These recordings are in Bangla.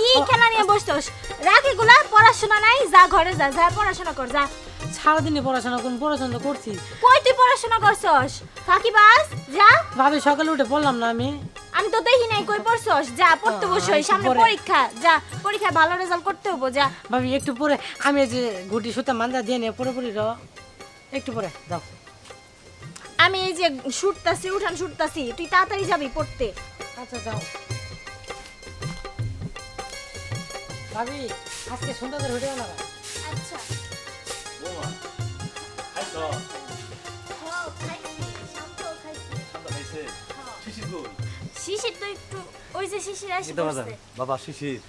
কি খেলা নিয়ে বসছস? রাখ এগুলা পড়াশোনা নাই যা ঘরে যা যা পড়াশোনা কর যা। সারাদিনে পড়াশোনা করুন পড়াশোনা করছি কই তুই পড়াশোনা করছস? ফাঁকি বাস যা। ভাবি সকালে উঠে পড়লাম না আমি। আমি তো দেখি নাই কই পড়ছস যা পড়তে বসই সামনে পরীক্ষা যা পরীক্ষায় ভালো রেজাল্ট করতে হব যা। ভাবি একটু পরে আমি এই যে গুটি সুতা মান্দা দিয়ে নিয়ে পরে পড়ি রো। একটু পরে যাও আমি এই যে শুটতাছি উঠান শুটতাছি তুই তাড়াতাড়ি যাবি পড়তে। আচ্ছা যাও। ভাবি আজকে সুন্দর হয়ে না আচ্ছা। বৌমা খাইছো? হ্যাঁ খাইছে শিশির তো একটু ওই যে শিশির আসে বাবা শিশির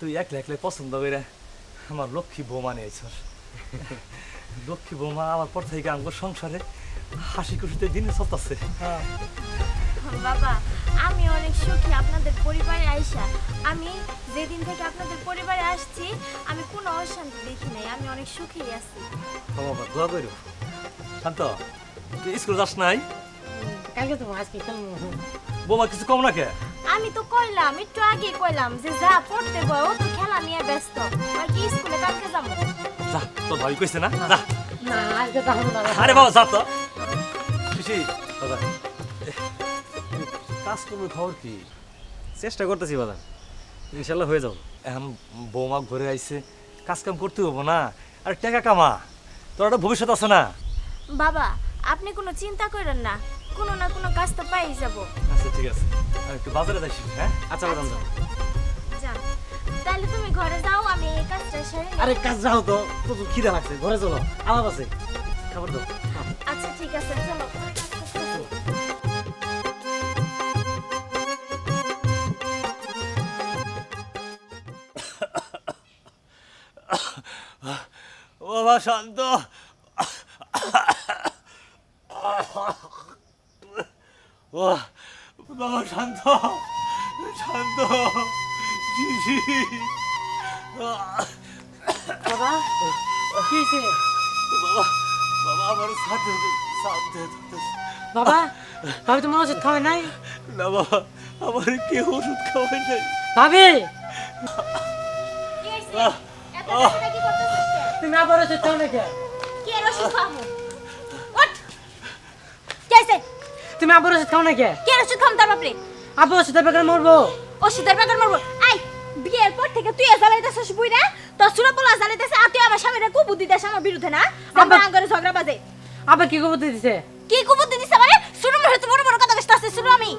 তুই একলা একলা পছন্দ করে আমার লক্ষ্মী বৌমা নিয়েছস লক্ষ্মী বৌমা আমার পর থেকে আমার সংসারে হাসি খুশিতে দিন চলতেছে। হ্যাঁ। বাবা আমি অনেক সুখী আপনাদের পরিবারে আইসা। আমি যেদিন থেকে আপনাদের পরিবারে আসছি আমি কোনো অশান্তি দেখি নাই আমি অনেক সুখী আছি। বাবা দোয়া করো শান্ত তুই স্কুল যাস নাই? কালকে তো আজকে বৌমা কিছু কম না কে আমি তো কইলাম একটু আগে কইলাম যে যা পড়তে বয় ও তো খেলা নিয়ে ব্যস্ত। আর কি স্কুলে কালকে যাব? যা তোর ভাবি কইছে না? যা। না আজকে তো হবে না। আরে বাবা যা তো। শিশির বাবা। কাজ করব খবর কি? চেষ্টা করতেছি বাজান ইনশাল্লাহ হয়ে যাব। এখন বৌমা ঘুরে আইছে কাজ কাম করতে হব না। আর টাকা কামা তোর একটা ভবিষ্যৎ আছে না? বাবা আপনি কোনো চিন্তা করেন না। কোনো না কোনো কাজ তো পাই যাব। আচ্ছা ঠিক আছে। আমি একটু বাজারে যাইছি হ্যাঁ? আচ্ছা বাজান যাও। তাহলে তুমি ঘরে যাও আমি এই কাজটা সেরে আরে কাজ যাও তো। প্রচুর খিদে লাগছে। ঘরে চলো। আলাপ আছে। খাবার দাও। আচ্ছা ঠিক আছে চলো। বাবা শান্ত। ও বাবা শান্ত। শান্ত। বাবা কি বাবা বাবা আমার সাথে সাথে বাবা ভাবি তোমার ওষুধ খাওয়াই নাই। না বাবা আমার কেউ ওষুধ খাওয়াই নাই। ভাবি! তুমি আবার ওষুধ খাও নাকি কে ওষুধ খাব? ওঠ! হইছে? তুমি আবার ওষুধ খাও নাকি কে ওষুধ খাম তার বাপরে? আবার ওষুধের বেকার মরবো ওষুধের বাগান মারবো। আই, বিয়ের পর থেকে তুই জ্বালাইতেছিস বুইড়া? তোর ছোট পোলা জ্বালাইতেছে, আর তুই আমার স্বামীরে কুবুদ্ধি দিস আমার বিরুদ্ধে না? আমার আঙ্গরে ঝগড়া বাজে। আবার কি খবর দিতেছে কি কুবুদ্ধি দিছে মানে? শুনো মনে হচ্ছে বড় বড় কথা কইতাছে, শুনো আমি।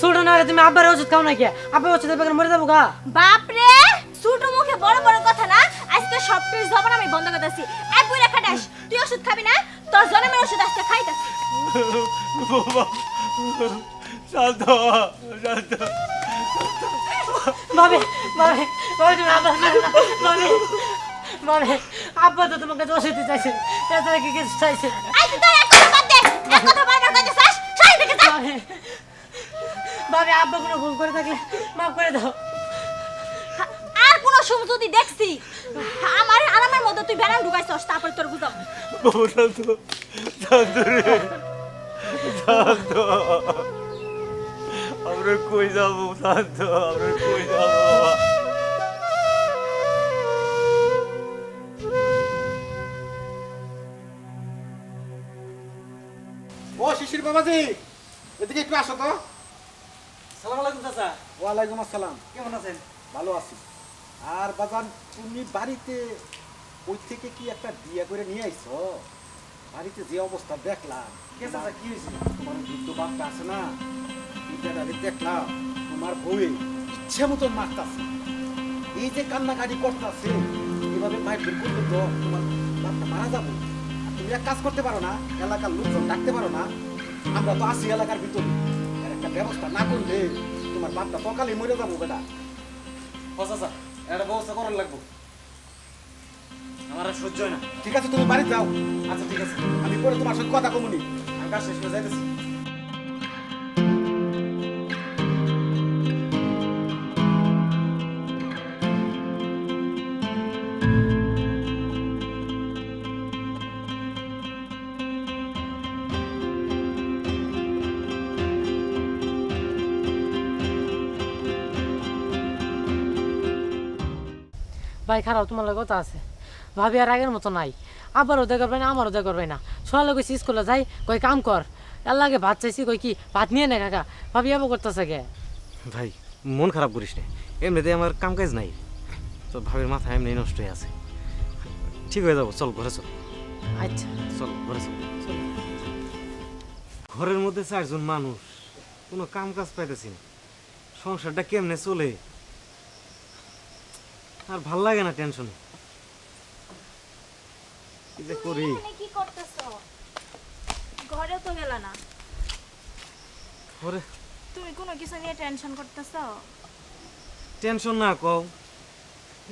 ছোট না তুমি আবার ওষুধ খাও নাকি আবার ওষুধের বেকার মরে যাব গা বাপরে ছোট মুখে বড় বড় আজকে সব কিছু জবান আমি বন্ধ করতেছি এক বই রেখা দাস তুই ওষুধ খাবি না? তোর জন্মের ওষুধ আজকে খাইতাছি। শান্ত শান্ত ভাবি ভাবি ভাবি তুমি আবার। ভাবি ভাবি আব্বা তো তোমার কাছে ওষুধ চাইছে এছাড়া কি কিছু চাইছে তোর যা ভাবি আব্বা কোনো ভুল করে থাকলে মাফ করে দাও। কোন যদি দেখছি আমার আরামের মধ্যে তুই বেড়ান ঢুকাইছস তারপর তোর বুঝাম বাবা শান্ত শান্ত রে আমরা কই যাব শান্ত? আমরা কই যাব? ও শিশির বাবাজি এদিকে একটু আসো তো। সালাম আলাইকুম চাচা। ওয়ালাইকুম আসসালাম। কেমন আছেন? ভালো আছি। আর বাজান তুমি বাড়িতে ওই থেকে কি একটা বিয়ে করে নিয়ে আইছো? বাড়িতে যে অবস্থা দেখলাম কে চাচা কি হয়েছে? তোমার বৃদ্ধ বাপটা আছে না বিদ্যাটারে দেখলাম তোমার বউয়ে ইচ্ছে মতন মারতাছে। এই যে কান্নাকাটি করতেছে এভাবে মায়ের বের করলে তো তোমার বাপটা মারা যাব। তুমি এক কাজ করতে পারো না এলাকার লোকজন ডাকতে পারো না আমরা তো আছি এলাকার ভিতরে। এর একটা ব্যবস্থা না করলে তোমার বাপটা সকালে মরে যাব বেটা। চাচা। একটা ব্যবস্থা করার লাগবো। আমার আর সহ্য হয় না। ঠিক আছে তুমি বাড়ি যাও। আচ্ছা ঠিক আছে। আমি পরে তোমার সঙ্গে কথা কমুনি। আমি কাজ শেষ করে যাইতেছি। ভাই খারাপ তোমার লাগে কথা আছে। ভাবি আর আগের মতো নাই। আবারও দেখা করবে না আমারও দেখা করবে না। সকালে কইছি স্কুলে যাই কই কাম কর। এর লাগে ভাত চাইছি কই কি ভাত নিয়ে নে কাকা। ভাবি আবার করতেছে গে। ভাই মন খারাপ করিস না। এমনিতে আমার কাম কাজ নাই। তো ভাবির মাথা এমনি নষ্ট হয়ে আছে। ঠিক হয়ে যাব চল ঘরে চল। আচ্ছা। চল ঘরে চল। ঘরের মধ্যে চারজন মানুষ। কোনো কাম কাজ পাইতেছি না। সংসারটা কেমনে চলে? আর ভালো লাগে না টেনশনে কি যে করি? কি করতেছো? ঘরে তো গেল না। ঘরে তুমি কোনো কিছু নিয়ে টেনশন করতেছো? টেনশন না কও।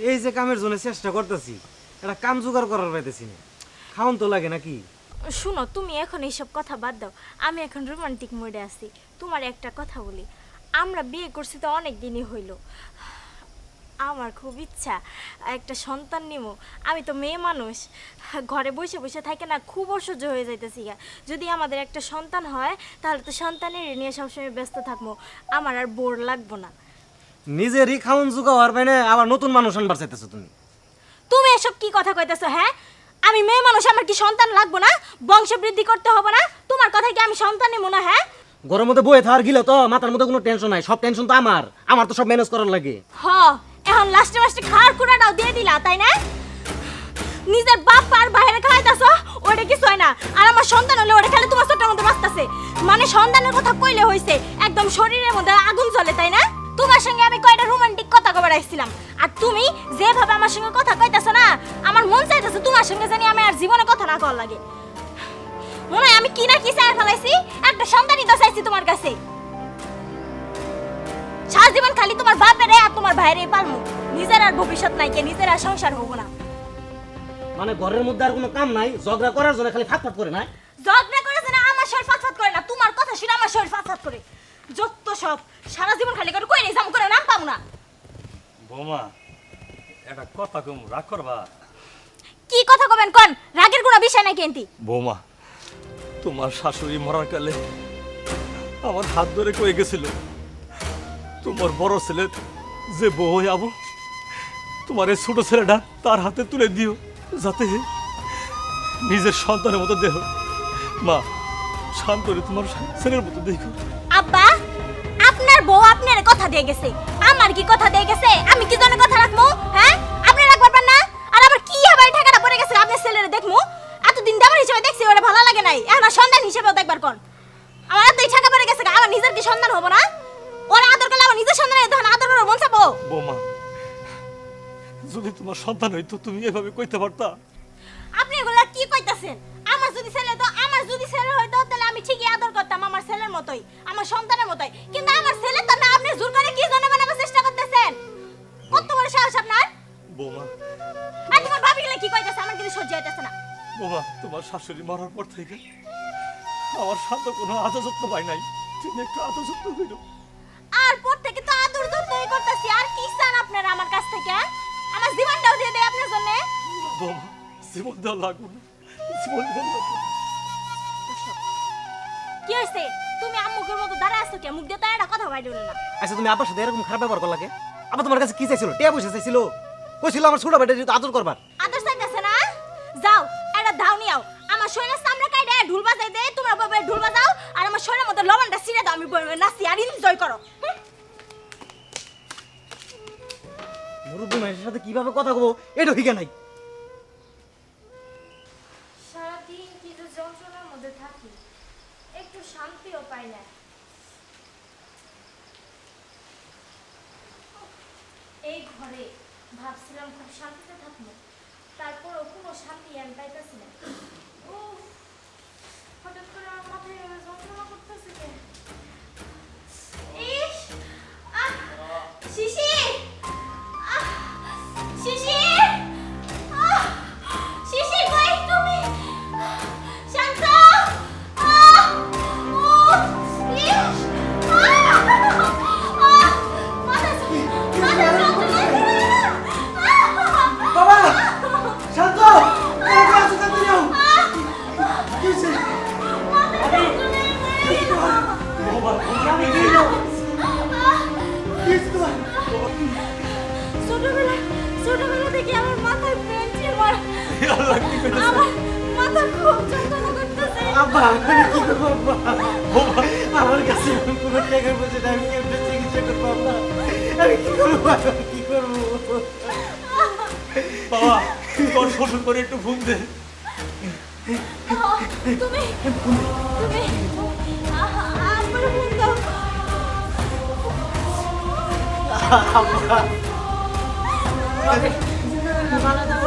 এই যে কামের জন্য চেষ্টা করতেছি এটা কাম জোগাড় করার পাইতেছি না। খাওন তো লাগে নাকি? শুনো তুমি এখন এইসব কথা বাদ দাও। আমি এখন রোমান্টিক মোডে আছি। তোমার একটা কথা বলি। আমরা বিয়ে করছি তো অনেক দিনই হইল। আমার খুব ইচ্ছা। একটা সন্তান নিব আমি তো মেয়ে মানুষ। ঘরে বসে বসে থাকে না খুব অসহ্য হয়ে যাইতেছি গা। যদি আমাদের একটা সন্তান হয় তাহলে তো সন্তানের নিয়ে সবসময় ব্যস্ত থাকব। আমার আর বোর লাগবো না। নিজেরই খাওন জোগাড় হওয়ার পাই না আবার নতুন মানুষ আনবার চাইতেছো তুমি? তুমি এসব কি কথা কইতেছো হ্যাঁ? আমি মেয়ে মানুষ আমার কি সন্তান লাগবো না? বংশ বৃদ্ধি করতে হবে না? তোমার কথায় কি আমি সন্তান নেব না হ্যাঁ? ঘরের মধ্যে বয়ে থাকার গিলে তো মাথার মধ্যে কোনো টেনশন নাই। সব টেনশন তো আমার। আমার তো সব ম্যানেজ করার লাগে। হ। এখন লাস্টে লাস্টে খাওয়ার কুড়াটাও দিয়ে দিলা, তাই না? নিজের বাপ আর বাইরে খাইতাছ ওটা কিছু হয় না। আর আমার সন্তান হলে ওটা খেলে তোমার ছোট্টের মধ্যে বাঁচতেছে। মানে সন্তানের কথা কইলে হইছে, একদম শরীরের মধ্যে আগুন জ্বলে, তাই না? তোমার সঙ্গে আমি কয়টা রোমান্টিক কথা কবার আসছিলাম। আর তুমি যেভাবে আমার সঙ্গে কথা কইতাছ না, আমার মন চাইতেছে তোমার সঙ্গে জানি আমি আর জীবনে কথা না কর লাগে। মনে হয় আমি কি না কি চাই ফেলাইছি? একটা সন্তানই তো চাইছি তোমার কাছে। সারা জীবন খালি তোমার বাপের আর তোমার ভাইয়ের পালমু। নিজের আর ভবিষ্যৎ নাই কে নিজের আর সংসার হব না। মানে ঘরের মধ্যে আর কোনো কাম নাই ঝগড়া করার জন্য খালি ফাট ফাট করে না? ঝগড়া করেছে না আমার শরীর ফাটফাট করে না তোমার কথা শুনে আমার শরীর ফাটফাট করে। যত সব সারা জীবন খালি করে কই নিজাম করে নাম পাবো না? বৌমা একটা কথা কম রাগ করবা? কি কথা কবেন কোন? রাগের কোনো বিষয় নাই কেন্তি। বৌমা তোমার শাশুড়ি মরার কালে আমার হাত ধরে কয়ে গেছিল তোমার বড় ছেলে যে বউ আবো তোমার এই ছোট ছেলেটা তার হাতে তুলে দিও, যাতে নিজের সন্তানের মতো দেহ মা শান্তরে তোমার ছেলের মতো দেখো। আব্বা, আপনার বউ আপনার কথা দিয়ে গেছে। আমার কি কথা দিয়ে গেছে? আমি কি জন্য কথা রাখব? হ্যাঁ? আপনি রাখবার না? আর আবার কি আবার টাকাটা পড়ে গেছে? আপনার ছেলেরে দেখমু এতদিন দাবার হিসেবে দেখছি, ওরা ভালো লাগে নাই। এখন সন্তান হিসেবেও দেখবার কোন? আমার এত টাকা পড়ে গেছে আমার নিজের কি সন্তান হব না? ওরা নিজের সন্তানের তখন আদর করে মন চাপো? বৌমা যদি তোমার সন্তান হইতো তুমি এভাবে কইতে পারতা? আপনি এগুলা কি কইতাছেন? আমার যদি ছেলে তো আমার যদি ছেলে হইতো তাহলে আমি ঠিকই আদর করতাম আমার ছেলের মতোই আমার সন্তানের মতোই। কিন্তু আমার ছেলে তো না আপনি জোর করে কি বানাবার চেষ্টা করতেছেন? কত বড় সাহস আপনার? বৌমা। আর তোমার ভাবি গেলে কি কইতাছে? আমার কিন্তু সহ্য হইতাছে না। বৌমা তোমার শাশুড়ি মরার পর থেকে আমার সাথে কোনো আদর যত্ন পাই নাই। তুমি একটু আদর যত্ন করো। আর পর থেকে করতেছি আর কি চান আপনারা আমার কাছ থেকে? আমার জীবনটাও দিয়ে দেয় আপনার জন্য। বৌমা জীবন দেওয়া লাগবো না জীবন দেওয়া লাগবো না। কি হইছে তুমি আম্মুকের মতো দাঁড়ায় আছো কে মুখ দিয়ে তো একটা কথা বাইরে না। আচ্ছা তুমি আব্বার সাথে এরকম খারাপ ব্যবহার আবার তোমার কাছে কি চাইছিল? টিয়া পয়সা চাইছিল? কইছিল আমার ছোট বেটা যেহেতু আদর করবার। আদর চাইতেছে না? যাও একটা ধাও নিয়াও আমার শরীরের সামনে কাইডে ঢুল বাজাই দে তোমরা ববে ঢুল বাজাও আর আমার শরীরের মধ্যে লবণটা ছিঁড়ে দাও আমি নাচি আর এনজয় করো। মুরব্বী মানুষের সাথে কীভাবে কথা কবো এটা ঠিক নাই। ভাবছিলাম খুব শান্তিতে তারপরও কোনো শান্তি পাইতেছি না। উফ, হঠাৎ করে মাথায় যন্ত্রণা করতেছে শিশির আমার মাথা খুব যন্ত্রণা করতেছে আব্বা আমি কি করব আব্বা আমার কাছে এখন কোনো টাকা পয়সা নেই, আমি কেমনে চিকিৎসা করব আব্বা আমি কি করব আমি কি করব বাবা তোর শ্বশুর করে একটু ফোন দে তুমি তুমি আমার দাও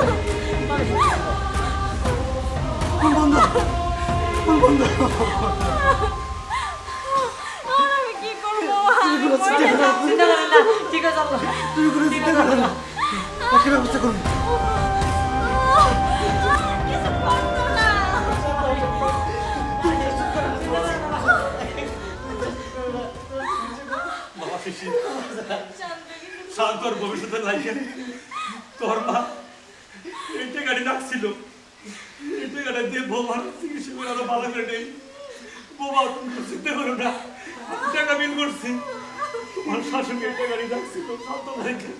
চিন্তা করো না বাকি ব্যবস্থা করুন কিছু করতো না বাবা শিশি শান্তর ভবিষ্যতের লাইকে তোর মা এই টাকাটি ডাকছিল এই টাকাটা দিয়ে বৌমার চিকিৎসা করে আরও ভালো করে নেই। বৌমা চিন্তা করো না টাকা বিল করছি। তোমার শাশুড়ি এই টাকাটি তো শান্ত লাইকে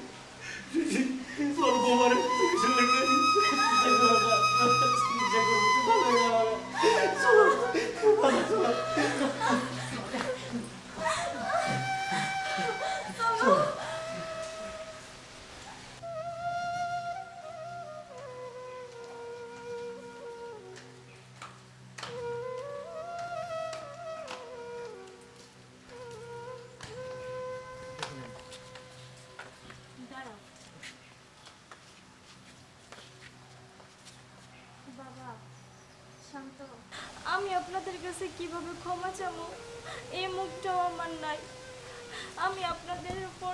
তোর বৌমার চিকিৎসা লেগে বাবা আপনাদের কাছে কীভাবে ক্ষমা চাবো? এই মুখটাও আমার নাই। আমি আপনাদের উপর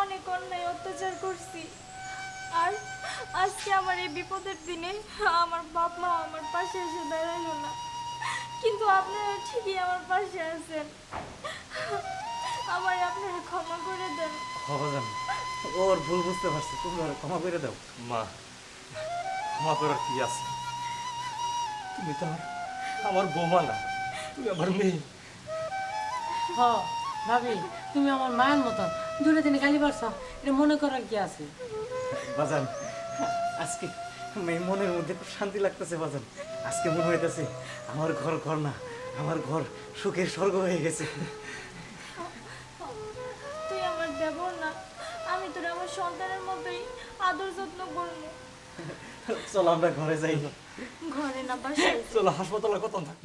অনেক অন্যায় অত্যাচার করছি। আর আজকে আমার এই বিপদের দিনে আমার বাপ মা আমার পাশে এসে দাঁড়াইলো না। কিন্তু আপনারা ঠিকই আমার পাশে আছেন। আমার আপনারা ক্ষমা করে দেন। ওর ভুল বুঝতে পারছি। তুমি ওর ক্ষমা করে দাও। মা ক্ষমা করার কি আছে? তুমি তো আমার আমার বৌমা না তুমি আমার মেয়ে। হ ভাবি তুমি আমার মায়ের মতন। দূরে দিনে গালি পারছ এটা মনে করার কি আছে? বাজান আজকে মেয়ে মনের মধ্যে খুব শান্তি লাগতেছে বাজান। আজকে মনে হইতেছে আমার ঘর ঘর না আমার ঘর সুখের স্বর্গ হয়ে গেছে। তুই আমার দেবর না আমি তোর আমার সন্তানের মতোই আদর যত্ন করব। চলো আমরা ঘরে যাই। ঘরে না চলো হাসপাতালে কত থাকব?